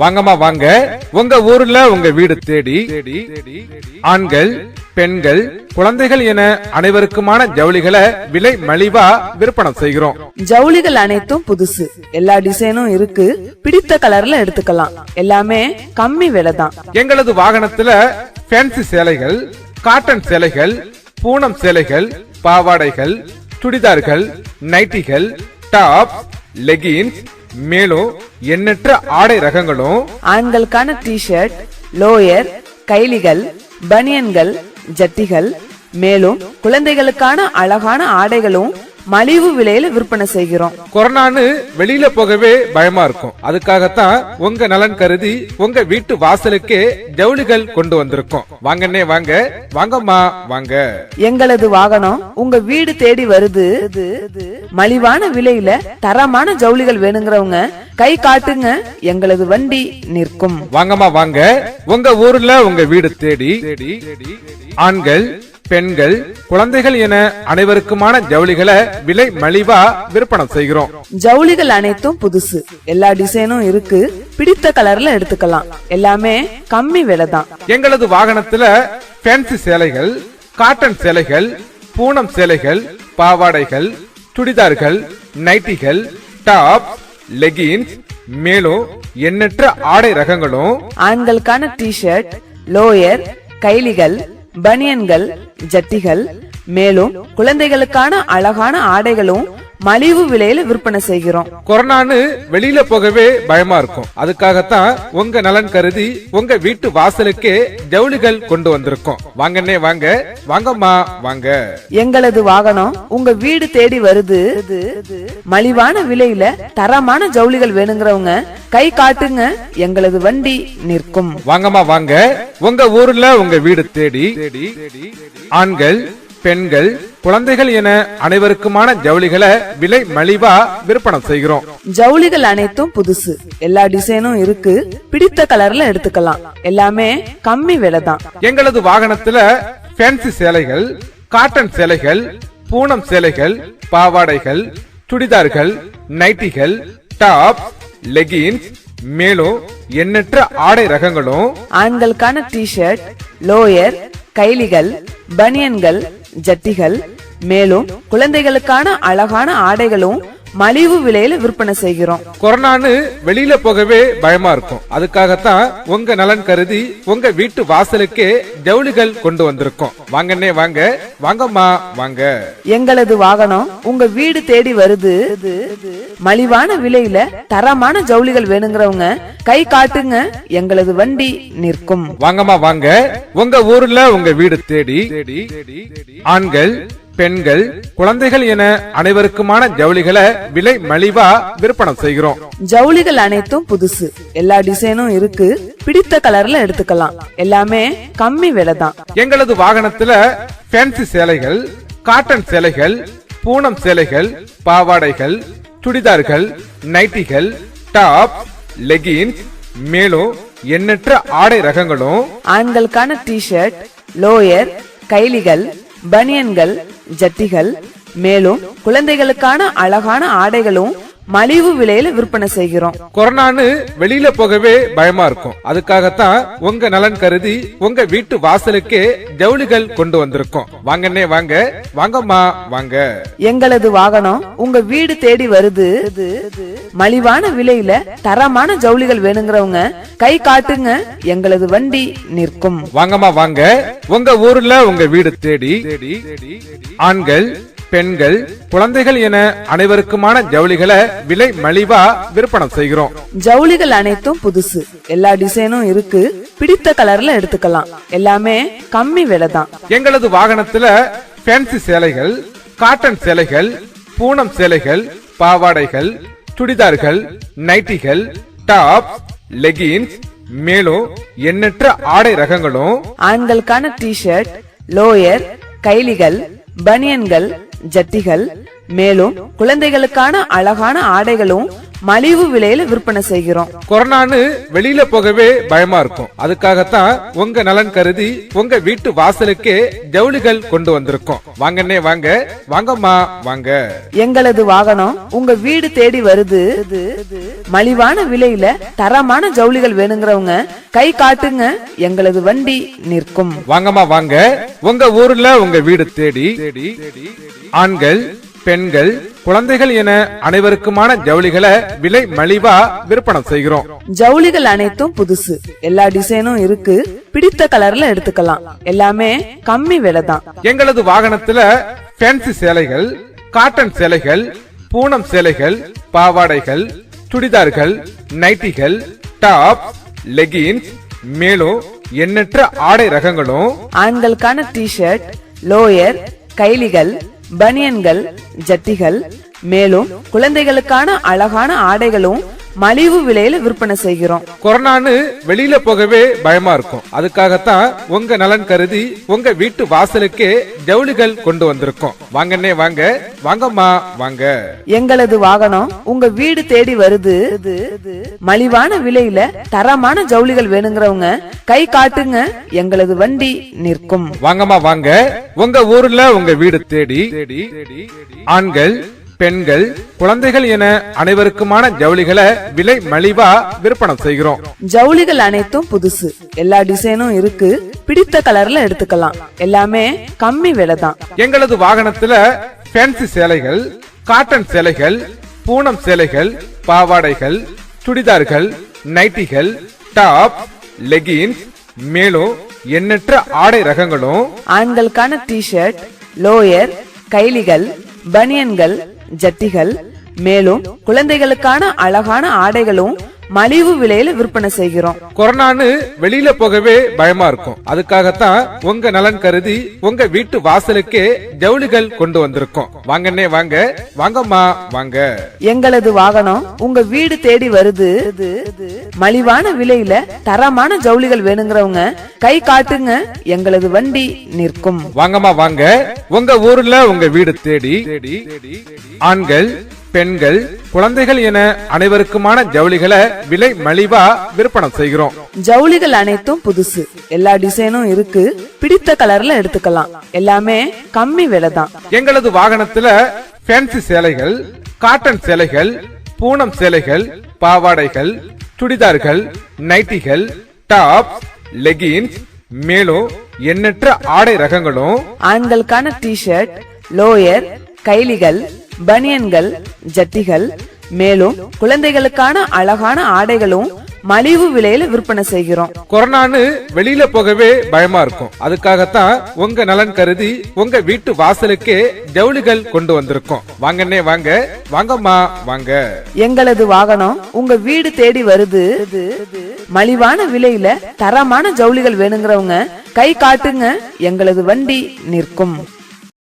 வாங்கம்மா வாங்க. உங்க ஊர்ல உங்க வீடு தேடி ஆண்கள் பெண்கள் குழந்தைகள் என அனைவருக்குமான ஜவுளிகளை விலை மலிவா விற்பனை செய்கிறோம். ஜவுளிகள் அனைத்தும் புதுசு. எல்லா டிசைனும் இருக்கு. பிடித்த கலர்ல எடுத்துக்கலாம். எல்லாமே கம்மி விலை தான் எங்களது வாகனத்துல ஃபேன்சி சேலைகள் காட்டன் சேலைகள் பூனம் சேலைகள் பாவாடைகள் சுடிதார்கள் நைட்டிகள் டாப் லெகின்ஸ் மேலும் எண்ணற்ற ஆடை ரகங்களும் ஆண்களுக்கான டி ஷர்ட் லோயர் கைலிகள் பனியன்கள் ஜட்டிகள் மேலும் குழந்தைகளுக்கான அழகான ஆடைகளும் மலிவு விலையில விற்பனை செய்கிறோம். கொரோனான்னு வெளியில போகவே பயமா இருக்கும். அதுக்காகத்தான் உங்க நலன் கருதி உங்க வீட்டு வாசலுக்கே ஜவுளிகள் கொண்டு வந்திருக்கோம். வாங்கண்ணே வாங்க. வாங்கம்மா வாங்க. எங்களது வாகனம் உங்க வீடு தேடி வருது. மலிவான விலையில தரமான ஜவுளிகள் வேணுங்கிறவங்க கை காட்டுங்க. எங்களது வண்டி நிற்கும். வாங்கம்மா வாங்க. உங்க ஊர்ல உங்க வீடு தேடி ஆண்கள் பெண்கள் குழந்தைகள் என அனைவருக்குமான ஜவுளிகளை விலை மலிவா விற்பனை செய்கிறோம். ஜவுளிகள் அனைத்தும் புதுசு. எல்லா டிசைனும் இருக்கு. பிடித்த கலர்ல எடுத்துக்கலாம். எல்லாமே கம்மி விலை தான் எங்களது வாகனத்துல ஃபேன்சி சேலைகள் காட்டன் சேலைகள் பூனம் சேலைகள் பாவாடைகள் சுடிதார்கள் நைட்டிகள் டாப் லெகின்ஸ் மேலும் எண்ணற்ற ஆடை ரகங்களும் ஆண்களுக்கான டி ஷர்ட் லோயர் கைலிகள் பனியன்கள் ஜட்டிகள் மேலும் குழந்தைகளுக்கான அழகான ஆடைகளும் மலிவு விலையில விற்பனை செய்கிறோம். கொரோனான்னு வெளியில போகவே பயமா இருக்கும். அதுக்காகத்தான் உங்க நலன் கருதி உங்க வீட்டு வாசலுக்கே ஜவுளிகள் கொண்டு வந்திருக்கோம். வாங்கண்ணே வாங்க. வாங்கம்மா வாங்க. எங்களது வாகனம் உங்க வீடு தேடி வருது. மலிவான விலையில தரமான ஜவுளிகள் வேணுங்கிறவங்க கை காட்டுங்க. எங்களது வண்டி நிற்கும். வாங்கம்மா வாங்க. உங்க ஊர்ல உங்க வீடு தேடி ஆண்கள் பெண்கள் குழந்தைகள் என அனைவருக்குமான ஜவுளிகளை விலை மலிவா விற்பனை செய்கிறோம். ஜவுளிகள் அனைத்தும் புதுசு. எல்லா டிசைனும் இருக்கு. பிடித்த கலர்ல எடுத்துக்கலாம். எல்லாமே கம்மி விலை தான் எங்களது வாகனத்துல ஃபேன்சி சேலைகள் காட்டன் சேலைகள் பூனம் சேலைகள் பாவாடைகள் சுடிதார்கள் நைட்டிகள் டாப் லெகின்ஸ் மேலும் எண்ணற்ற ஆடை ரகங்களும் ஆண்களுக்கான டி ஷர்ட் லோயர் கைலிகள் பனியன்கள் ஜட்டிகள் மேலும் குழந்தைகளுக்கான அழகான ஆடைகளும் மலிவு விலையில விற்பனை செய்கிறோம். கொரோனான்னு வெளியில போகவே பயமா இருக்கும். அதுக்காகத்தான் உங்க நலன் கருதி உங்க வீட்டு வாசலுக்கே ஜவுளிகள் கொண்டு வந்திருக்கோம். வாங்கண்ணே வாங்க. வாங்கம்மா வாங்க. எங்களது வாகனம் உங்க வீடு தேடி வருது. மலிவான விலையில தரமான ஜவுளிகள் வேணுங்கிறவங்க கை காட்டுங்க. எங்களது வண்டி நிற்கும். வாங்கம்மா வாங்க. உங்க ஊர்ல உங்க வீடு தேடி ஆண்கள் பெண்கள் குழந்தைகள் என அனைவருக்குமான ஜவுளிகளை விலை மலிவா விற்பனை செய்கிறோம். ஜவுளிகள் அனைத்தும் புதுசு. எல்லா டிசைனும் இருக்கு. பிடித்த கலர்ல எடுத்துக்கலாம். எல்லாமே கம்மி விலை தான் எங்களது வாகனத்துல ஃபேன்சி சேலைகள் காட்டன் சேலைகள் பூனம் சேலைகள் பாவாடைகள் சுடிதார்கள் நைட்டிகள் டாப் லெகின்ஸ் மேலும் எண்ணற்ற ஆடை ரகங்களும் ஆண்களுக்கான டி ஷர்ட் லோயர் கைலிகள் பனியன்கள் ஜட்டிகள் மேலும் குழந்தைகளுக்கான அழகான ஆடைகளும் மலிவு விலையில விற்பனை செய்கிறோம். கொரோனான்னு வெளியில போகவே பயமா இருக்கும். அதுக்காகத்தான் உங்க நலன் கருதி உங்க வீட்டு வாசலுக்கே ஜவுளிகள் கொண்டு வந்திருக்கோம். வாங்கண்ணே வாங்க. வாங்கம்மா வாங்க. எங்களது வாகனம் உங்க வீடு தேடி வருது. மலிவான விலையில தரமான ஜவுளிகள் வேணுங்கிறவங்க கை காட்டுங்க. எங்களது வண்டி நிற்கும். வாங்கம்மா வாங்க. உங்க ஊர்ல உங்க வீடு தேடி ஆண்கள் பெண்கள் குழந்தைகள் என அனைவருக்குமான ஜவுளிகளை விலை மலிவா விற்பனை செய்கிறோம். ஜவுளிகள் அனைத்தும் புதுசு. எல்லா டிசைனும் இருக்கு. பிடித்த கலர்ல எடுத்துக்கலாம். எல்லாமே கம்மி விலை தான் எங்களது வாகனத்துல ஃபேன்சி சேலைகள் காட்டன் சேலைகள் பூனம் சேலைகள் பாவாடைகள் சுடிதார்கள் நைட்டிகள் டாப் லெகின்ஸ் மேலும் எண்ணற்ற ஆடை ரகங்களும் ஆண்களுக்கான டி ஷர்ட் லோயர் கைலிகள் பனியன்கள் ஜட்டிகள் மேலும் குழந்தைகளுக்கான அழகான ஆடைகளும் மலிவு விலையில விற்பனை செய்கிறோம். கொரோனான்னு வெளியில போகவே பயமா இருக்கும். அதுக்காகத்தான் உங்க நலன் கருதி உங்க வீட்டு வாசலுக்கே ஜவுளிகள் கொண்டு வந்திருக்கோம். வாங்கண்ணே வாங்க. வாங்கம்மா வாங்க. எங்களது வாகனம் உங்க வீடு தேடி வருது. மலிவான விலையில தரமான ஜவுளிகள் வேணுங்கிறவங்க கை காட்டுங்க. எங்களது வண்டி நிற்கும். வாங்கம்மா வாங்க. உங்க ஊர்ல உங்க வீடு தேடி ஆண்கள் பெண்கள் குழந்தைகள் என அனைவருக்குமான ஜவுளிகளை விலை மலிவா விற்பனை செய்கிறோம். ஜவுளிகள் அனைத்தும் புதுசு. எல்லா டிசைனும் இருக்கு. பிடித்த கலர்ல எடுத்துக்கலாம். எல்லாமே கம்மி விலை தான் எங்களது வாகனத்துல ஃபேன்சி சேலைகள் காட்டன் சேலைகள் பூனம் சேலைகள் பாவாடைகள் சுடிதார்கள் நைட்டிகள் டாப் லெகின்ஸ் மேலும் எண்ணற்ற ஆடை ரகங்களும் ஆண்களுக்கான டி ஷர்ட் லோயர் கைலிகள் பனியன்கள் ஜட்டிகள் மேலும் குழந்தைகளுக்கான அழகான ஆடைகளும் மலிவு விலையில விற்பனை செய்கிறோம். கொரோனான்னு வெளியில போகவே பயமா இருக்கும். அதுக்காகத்தான் உங்க நலன் கருதி உங்க வீட்டு வாசலுக்கே ஜவுளிகள் கொண்டு வந்திருக்கோம். வாங்கண்ணே வாங்க. வாங்கம்மா வாங்க. எங்களது வாகனம் உங்க வீடு தேடி வருது. மலிவான விலையில தரமான ஜவுளிகள் வேணுங்கிறவங்க கை காட்டுங்க. எங்களது வண்டி நிற்கும். வாங்கம்மா வாங்க. உங்க ஊர்ல உங்க வீடு தேடி ஆண்கள் பெண்கள் குழந்தைகள் என அனைவருக்குமான ஜவுளிகளை விலை மலிவா விற்பனை செய்கிறோம். ஜவுளிகள் அனைத்தும் புதுசு. எல்லா டிசைனும் இருக்கு. பிடித்த கலர்ல எடுத்துக்கலாம். எல்லாமே கம்மி விலை தான் எங்களது வாகனத்துல ஃபேன்சி சேலைகள் காட்டன் சேலைகள் பூனம் சேலைகள் பாவாடைகள் சுடிதார்கள் நைட்டிகள் டாப் லெகின்ஸ் மேலும் எண்ணற்ற ஆடை ரகங்களும் ஆண்களுக்கான டி ஷர்ட் லோயர் கைலிகள் பனியன்கள் ஜட்டிகள் மேலும் குழந்தைகளுக்கான அழகான ஆடைகளும் மலிவு விலையில விற்பனை செய்கிறோம். கொரோனான்னு வெளியில போகவே பயமா இருக்கும். அதுக்காகத்தான் உங்க நலன் கருதி உங்க வீட்டு வாசலுக்கே ஜவுளிகள் கொண்டு வந்திருக்கோம். வாங்கண்ணே வாங்க. வாங்கம்மா வாங்க. எங்களது வாகனம் உங்க வீடு தேடி வருது. மலிவான விலையில தரமான ஜவுளிகள் வேணுங்கிறவங்க கை காட்டுங்க. எங்களது வண்டி நிற்கும். வாங்கம்மா வாங்க. உங்க ஊர்ல உங்க வீடு தேடி ஆண்கள் பெண்கள் குழந்தைகள் என அனைவருக்குமான ஜவுளிகளை விலை மலிவா விற்பனை செய்கிறோம். ஜவுளிகள் அனைத்தும் புதுசு. எல்லா டிசைனும் இருக்கு. பிடித்த கலர்ல எடுத்துக்கலாம். எல்லாமே கம்மி விலை தான் எங்களது வாகனத்துல ஃபேன்சி சேலைகள் காட்டன் சேலைகள் பூனம் சேலைகள் பாவாடைகள் சுடிதார்கள் நைட்டிகள் டாப் லெகின்ஸ் மேலும் எண்ணற்ற ஆடை ரகங்களும் ஆண்களுக்கான டி ஷர்ட் லோயர் கைலிகள் பனியன்கள் ஜட்டிகள் மேலும் குழந்தைகளுக்கான அழகான ஆடைகளும் மலிவு விலையில விற்பனை செய்கிறோம். கொரோனான்னு வெளியில போகவே பயமா இருக்கும். அதுக்காகத்தான் உங்க நலன் கருதி உங்க வீட்டு வாசலுக்கே ஜவுளிகள் கொண்டு வந்திருக்கோம். வாங்கண்ணே வாங்க. வாங்கம்மா வாங்க. எங்களது வாகனம் உங்க வீடு தேடி வருது. மலிவான விலையில தரமான ஜவுளிகள் வேணுங்கிறவங்க கை காட்டுங்க. எங்களது வண்டி நிற்கும்.